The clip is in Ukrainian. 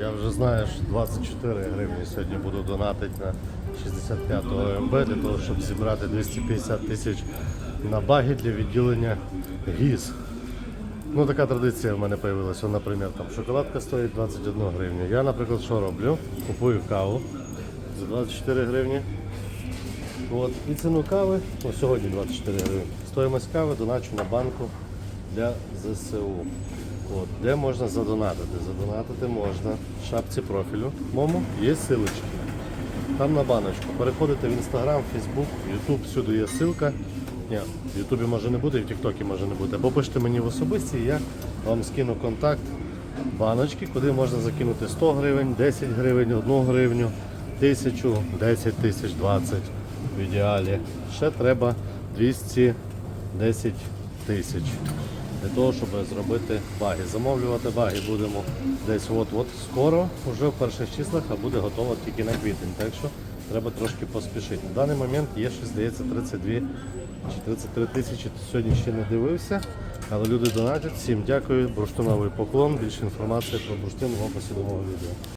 Я вже знаю, що 24 гривні сьогодні буду донатити на 65-го МБ для того, щоб зібрати 250 тисяч на баги для відділення ГІС. Ну, така традиція в мене з'явилася. Наприклад, там шоколадка стоїть 21 гривню. Я, наприклад, що роблю? Купую каву за 24 гривні. От. І ціну кави, ну, сьогодні 24 гривні. Стоїмость кави доначу на банку для ЗСУ. От. Де можна задонатити? Задонатити можна в шапці профілю. Мому є силочки. Там на баночку. Переходите в Інстаграм, Фейсбук, Ютуб, всюди є ссылка. Ні, в Ютубі може не бути, і в Тіктокі може не бути. Або пишете мені в особисті, і я вам скину контакт баночки, куди можна закинути 100 гривень, 10 гривень, 1 гривню, 1000, 10 тисяч, 20 в ідеалі. Ще треба 210 тисяч для того, щоб зробити баги. Замовлювати баги будемо десь от-от скоро, вже в перших числах, а буде готово тільки на квітень. Так що треба трошки поспішити. На даний момент є ще, здається, 32 чи 33 тисячі. Сьогодні ще не дивився, але люди донатять. Всім дякую. Бурштиновий поклон. Більше інформації про бурштин в описі до відео.